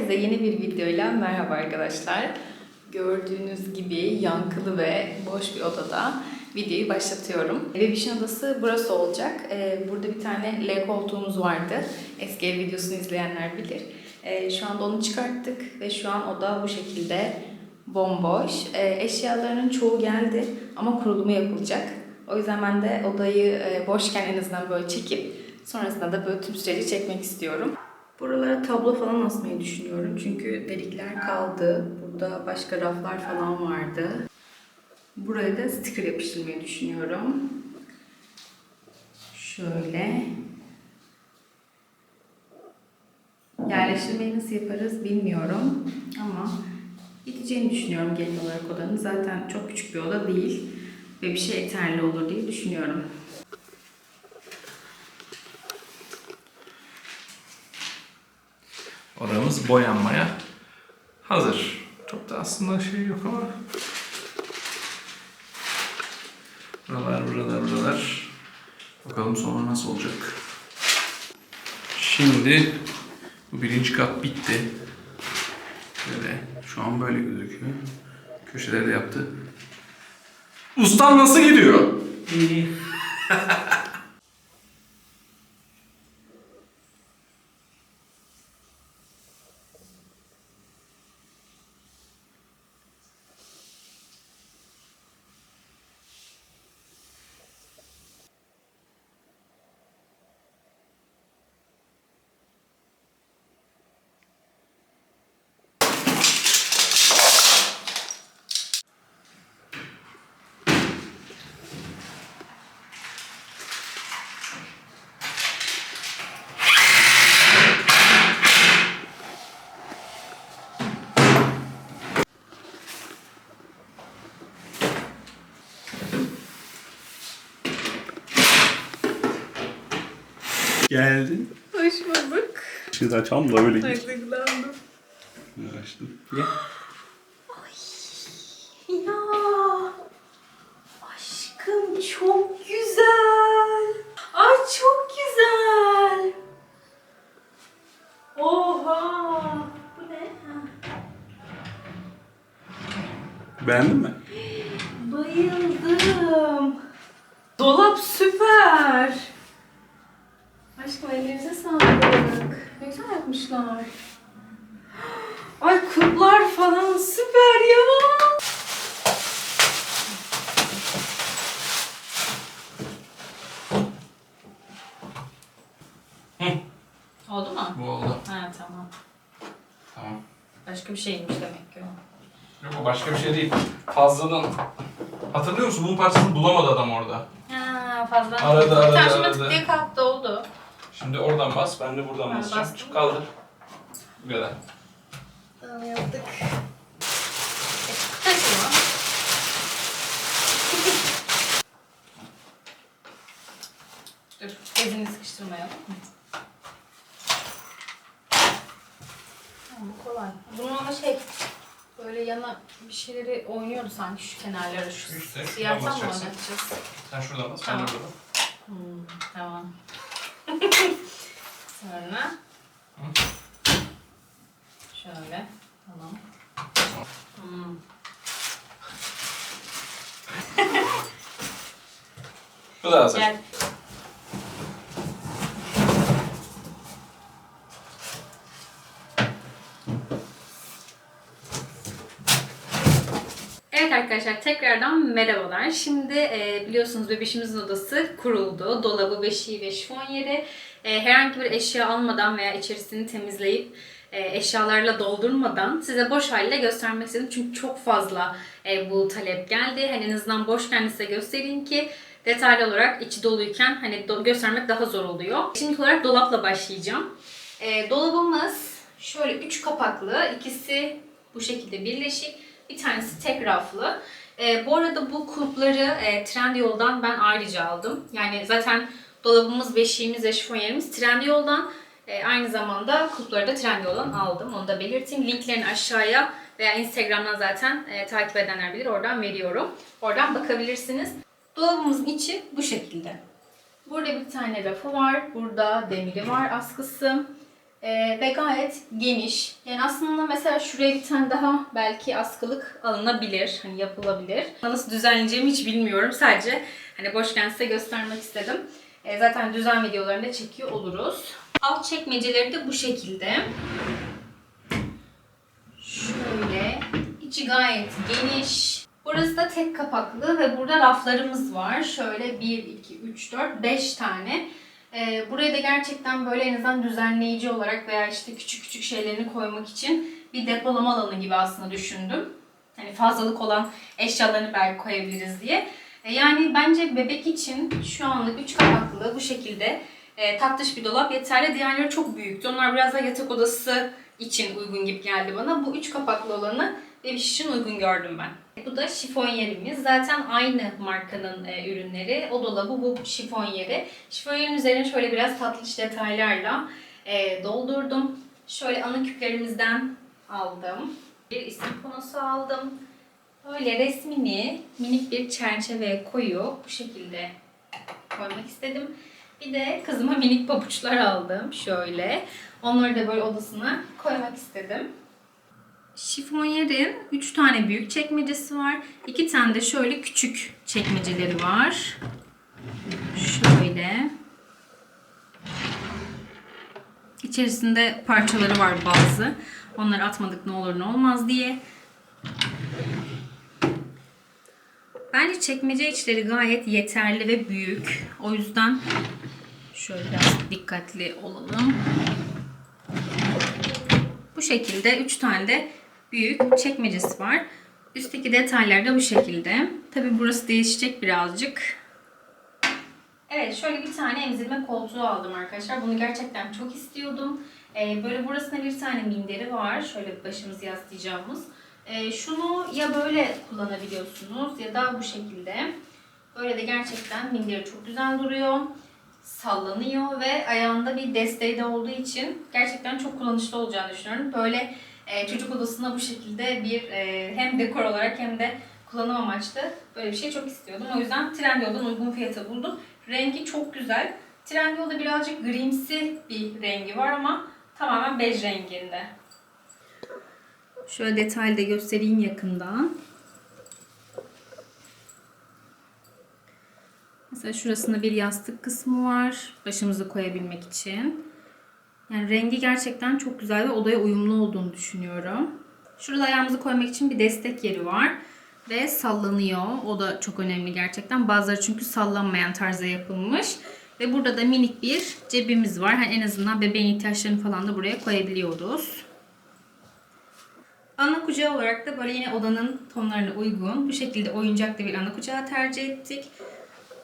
Herkese yeni bir videoyla merhaba arkadaşlar. Gördüğünüz gibi yankılı ve boş bir odada videoyu başlatıyorum. Bebişin odası burası olacak. Ee, Burada bir tane L koltuğumuz vardı. Eski ev videosunu izleyenler bilir. Ee, Şu anda onu çıkarttık ve şu an oda bu şekilde bomboş. Ee, Eşyalarının çoğu geldi ama kurulumu yapılacak. O yüzden ben de odayı e, boşken en azından böyle çekip sonrasında da böyle tüm süreci çekmek istiyorum. Buralara tablo falan asmayı düşünüyorum. Çünkü delikler kaldı. Burada başka raflar falan vardı. Buraya da sticker yapıştırmayı düşünüyorum. Şöyle. Yerleştirmeyi nasıl yaparız bilmiyorum. Ama gideceğini düşünüyorum gelin olarak odanın. Zaten çok küçük bir oda değil. Ve bir şey yeterli olur diye düşünüyorum. Odamız boyanmaya hazır. Çok da aslında şey yok ama. Buralar, buralar, buralar. Bakalım sonra nasıl olacak. Şimdi bu birinci kat bitti. Böyle. Şu an böyle gözüküyor. Köşeleri de yaptı. Ustam nasıl gidiyor? İyi. Geldin. Hoş bulduk. Işığı da açalım da öyle git. Hazırlandım. Açtım. Gel. Ya aşkım çok güzel. Ay çok güzel. Oha. Bu ne? Ha. Beğendin mi? Bayıldım. Dolap süper. Aşkım ellerinize sağlık. Ne güzel yapmışlar. Ay kuplar falan süper ya. Oldu mu? Bu oldu. Ha tamam. Tamam. Başka bir şeymiş demek ki o. Yok o başka bir şey değil. Fazladan... Hatırlıyor musun? Bunun parçasını bulamadı adam orada. Ha fazla. Aradı, aradı, Tamam şimdi aradı. tık diye kalktı oldu. Şimdi oradan bas, ben de buradan Ha, basacağım. bastım. Çık kaldır. Bu kadar. Tamam yaptık. Taşıma. Dur, bezini sıkıştırmayalım. Tamam, bu kolay. Bunun ama şey, böyle yana bir şeyleri oynuyordu sanki şu kenarları, şu İşte, siyahtan mı şuradan basacaksın. oynatacağız? Sen şuradan bas, Tamam. ben de buradan. Hmm, tamam. Sonra şöyle, tamam. Hmm. Bu da hazır. Gel. Evet arkadaşlar tekrardan merhabalar. Şimdi e, biliyorsunuz bebişimizin odası kuruldu. Dolabı, beşiği ve şifon yeri. E, herhangi bir eşya almadan veya içerisini temizleyip e, eşyalarla doldurmadan size boş haliyle göstermek istedim. Çünkü çok fazla e, bu talep geldi. Hani en azından boşken size göstereyim ki detaylı olarak içi doluyken hani do- göstermek daha zor oluyor. Şimdi olarak dolapla başlayacağım. E, dolabımız şöyle üç kapaklı. ikisi bu şekilde birleşik. Bir tanesi tek raflı. E, bu arada bu kulpları e, Trendyol'dan ben ayrıca aldım. Yani zaten dolabımız, beşiğimiz ve şifonyerimiz Trendyol'dan. E, aynı zamanda kulpları da Trendyol'dan aldım. Onu da belirteyim. Linklerini aşağıya veya Instagram'dan zaten e, takip edenler bilir. Oradan veriyorum. Oradan bakabilirsiniz. Dolabımızın içi bu şekilde. Burada bir tane rafı var. Burada demiri var askısı. Ee, ve gayet geniş. Yani aslında mesela şuraya bir tane daha belki askılık alınabilir. Hani yapılabilir. Nasıl düzenleyeceğimi hiç bilmiyorum. Sadece hani boşken size göstermek istedim. Ee, zaten düzen videolarını da çekiyor oluruz. Alt çekmeceleri de bu şekilde. Şöyle. içi gayet geniş. Burası da tek kapaklı ve burada raflarımız var. Şöyle 1, 2, 3, 4, 5 tane. Ee, buraya da gerçekten böyle en azından düzenleyici olarak veya işte küçük küçük şeylerini koymak için bir depolama alanı gibi aslında düşündüm. Hani fazlalık olan eşyalarını belki koyabiliriz diye. E, yani bence bebek için şu anlık 3 kapaklı bu şekilde e, tatlış bir dolap yeterli. Diğerleri çok büyüktü. Onlar biraz da yatak odası için uygun gibi geldi bana. Bu 3 kapaklı olanı bebiş için uygun gördüm ben. Bu da şifonyerimiz. Zaten aynı markanın e, ürünleri. O dolabı bu şifonyeri. Şifonyerin üzerine şöyle biraz tatlış detaylarla e, doldurdum. Şöyle ana küplerimizden aldım. Bir isim konusu aldım. Böyle resmini minik bir çerçeveye koyup bu şekilde koymak istedim. Bir de kızıma minik pabuçlar aldım şöyle. Onları da böyle odasına koymak istedim. Şifonyerin 3 tane büyük çekmecesi var. 2 tane de şöyle küçük çekmeceleri var. Şöyle. İçerisinde parçaları var bazı. Onları atmadık ne olur ne olmaz diye. Bence çekmece içleri gayet yeterli ve büyük. O yüzden şöyle dikkatli olalım. Bu şekilde 3 tane de büyük çekmecesi var. Üstteki detaylar da bu şekilde. Tabi burası değişecek birazcık. Evet şöyle bir tane emzirme koltuğu aldım arkadaşlar. Bunu gerçekten çok istiyordum. Ee, böyle burasında bir tane minderi var. Şöyle başımızı yaslayacağımız. Ee, şunu ya böyle kullanabiliyorsunuz ya da bu şekilde. Böyle de gerçekten minderi çok güzel duruyor. Sallanıyor ve ayağında bir desteği de olduğu için gerçekten çok kullanışlı olacağını düşünüyorum. Böyle e, çocuk odasına bu şekilde bir e, hem dekor olarak hem de kullanım amaçlı böyle bir şey çok istiyordum. O yüzden Trendyol'dan uygun fiyata buldum. Rengi çok güzel. Trendyol'da birazcık grimsi bir rengi var ama tamamen bej renginde. Şöyle detaylı da göstereyim yakından. Mesela şurasında bir yastık kısmı var. Başımızı koyabilmek için. Yani rengi gerçekten çok güzel ve odaya uyumlu olduğunu düşünüyorum. Şurada ayağımızı koymak için bir destek yeri var. Ve sallanıyor. O da çok önemli gerçekten. Bazıları çünkü sallanmayan tarzda yapılmış. Ve burada da minik bir cebimiz var. Hani en azından bebeğin ihtiyaçlarını falan da buraya koyabiliyoruz. Ana kucağı olarak da böyle yine odanın tonlarına uygun. Bu şekilde oyuncaklı bir ana kucağı tercih ettik.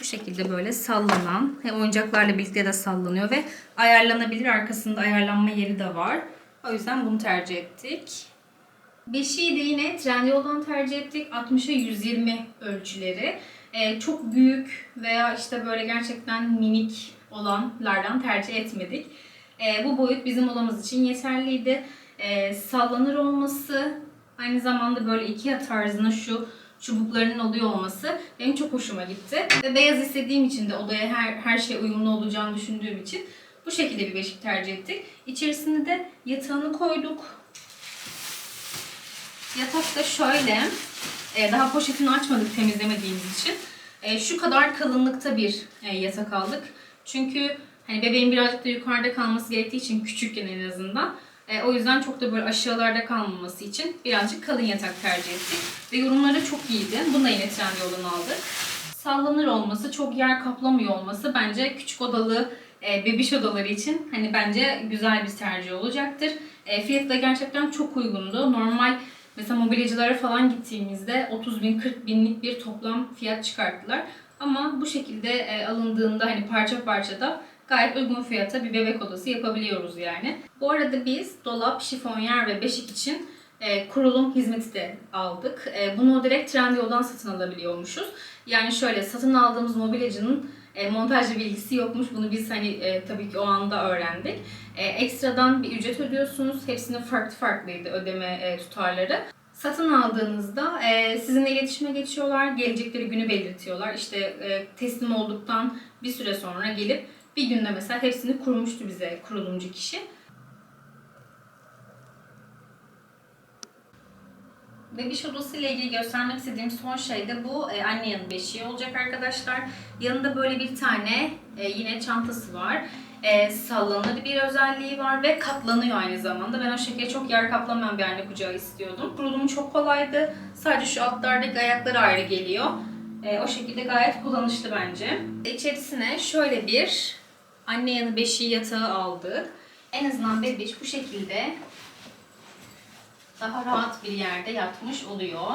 Bu şekilde böyle sallanan, hem oyuncaklarla birlikte de sallanıyor ve ayarlanabilir. Arkasında ayarlanma yeri de var. O yüzden bunu tercih ettik. Beşiği de yine Trendyol'dan tercih ettik. 60'a 120 ölçüleri. Ee, çok büyük veya işte böyle gerçekten minik olanlardan tercih etmedik. Ee, bu boyut bizim odamız için yeterliydi. Ee, sallanır olması, aynı zamanda böyle Ikea tarzında şu çubuklarının oluyor olması benim çok hoşuma gitti. Ve beyaz istediğim için de odaya her, her şey uyumlu olacağını düşündüğüm için bu şekilde bir beşik tercih ettik. İçerisine de yatağını koyduk. Yatak da şöyle. e, Daha poşetini açmadık temizlemediğimiz için. E, Şu kadar kalınlıkta bir e, yatak aldık. Çünkü hani bebeğin birazcık da yukarıda kalması gerektiği için küçükken en azından. E, o yüzden çok da böyle aşağılarda kalmaması için birazcık kalın yatak tercih ettik. Ve yorumları çok iyiydi. Bunu da yine Trendyol'dan aldık. Sallanır olması, çok yer kaplamıyor olması bence küçük odalı e, bebiş odaları için hani bence güzel bir tercih olacaktır. E, fiyatı da gerçekten çok uygundu. Normal mesela mobilyacılara falan gittiğimizde 30 bin 40 binlik bir toplam fiyat çıkarttılar. Ama bu şekilde e, alındığında hani parça parça da gayet uygun fiyata bir bebek odası yapabiliyoruz yani. Bu arada biz dolap, şifonyer ve beşik için e, kurulum hizmeti de aldık. E, bunu direkt Trendyol'dan satın alabiliyormuşuz. Yani şöyle satın aldığımız mobilyacının e, montajlı bilgisi yokmuş. Bunu biz hani e, tabii ki o anda öğrendik. E, ekstradan bir ücret ödüyorsunuz. Hepsinin farklı farklıydı ödeme e, tutarları. Satın aldığınızda e, sizinle iletişime geçiyorlar. Gelecekleri günü belirtiyorlar. İşte e, teslim olduktan bir süre sonra gelip bir günde mesela hepsini kurmuştu bize kurulumcu kişi. Bebiş odası ile ilgili göstermek istediğim son şey de bu e, anne yanı beşiği olacak arkadaşlar. Yanında böyle bir tane e, yine çantası var. E, sallanır bir özelliği var ve katlanıyor aynı zamanda. Ben o şekilde çok yer kaplamayan bir anne kucağı istiyordum. Kurulumu çok kolaydı. Sadece şu altlardaki ayakları ayrı geliyor. E, o şekilde gayet kullanışlı bence. İçerisine şöyle bir anne yanı beşiği yatağı aldık. En azından bebiş bu şekilde daha rahat bir yerde yatmış oluyor.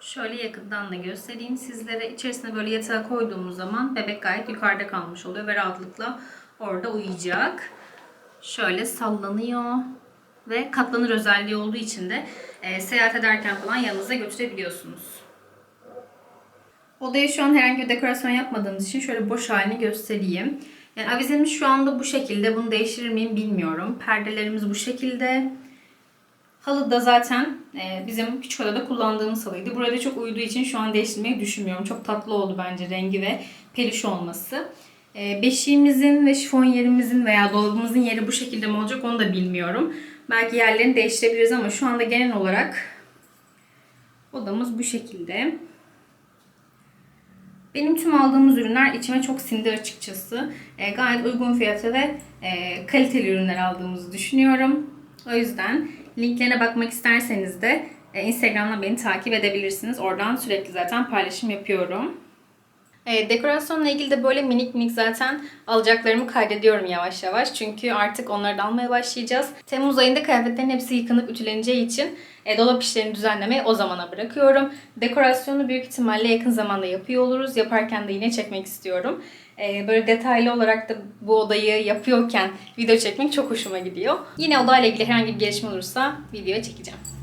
Şöyle yakından da göstereyim sizlere. İçerisine böyle yatağa koyduğumuz zaman bebek gayet yukarıda kalmış oluyor ve rahatlıkla orada uyuyacak. Şöyle sallanıyor ve katlanır özelliği olduğu için de e, seyahat ederken falan yanınıza götürebiliyorsunuz. Odaya şu an herhangi bir dekorasyon yapmadığımız için şöyle boş halini göstereyim. Yani avizemiz şu anda bu şekilde. Bunu değiştirir miyim bilmiyorum. Perdelerimiz bu şekilde. Halı da zaten e, bizim küçük odada kullandığımız halıydı. Burada çok uyuduğu için şu an değiştirmeyi düşünmüyorum. Çok tatlı oldu bence rengi ve peluş olması. E, beşiğimizin ve şifon yerimizin veya dolabımızın yeri bu şekilde mi olacak onu da bilmiyorum. Belki yerlerini değiştirebiliriz ama şu anda genel olarak odamız bu şekilde. Benim tüm aldığımız ürünler içime çok sindi açıkçası. E, gayet uygun fiyata ve e, kaliteli ürünler aldığımızı düşünüyorum. O yüzden linklerine bakmak isterseniz de e, Instagram'dan beni takip edebilirsiniz. Oradan sürekli zaten paylaşım yapıyorum. E, dekorasyonla ilgili de böyle minik minik zaten alacaklarımı kaydediyorum yavaş yavaş. Çünkü artık onları da almaya başlayacağız. Temmuz ayında kıyafetlerin hepsi yıkanıp ütüleneceği için e, dolap işlerini düzenlemeyi o zamana bırakıyorum. Dekorasyonu büyük ihtimalle yakın zamanda yapıyor oluruz. Yaparken de yine çekmek istiyorum. E, böyle detaylı olarak da bu odayı yapıyorken video çekmek çok hoşuma gidiyor. Yine odayla ilgili herhangi bir gelişme olursa video çekeceğim.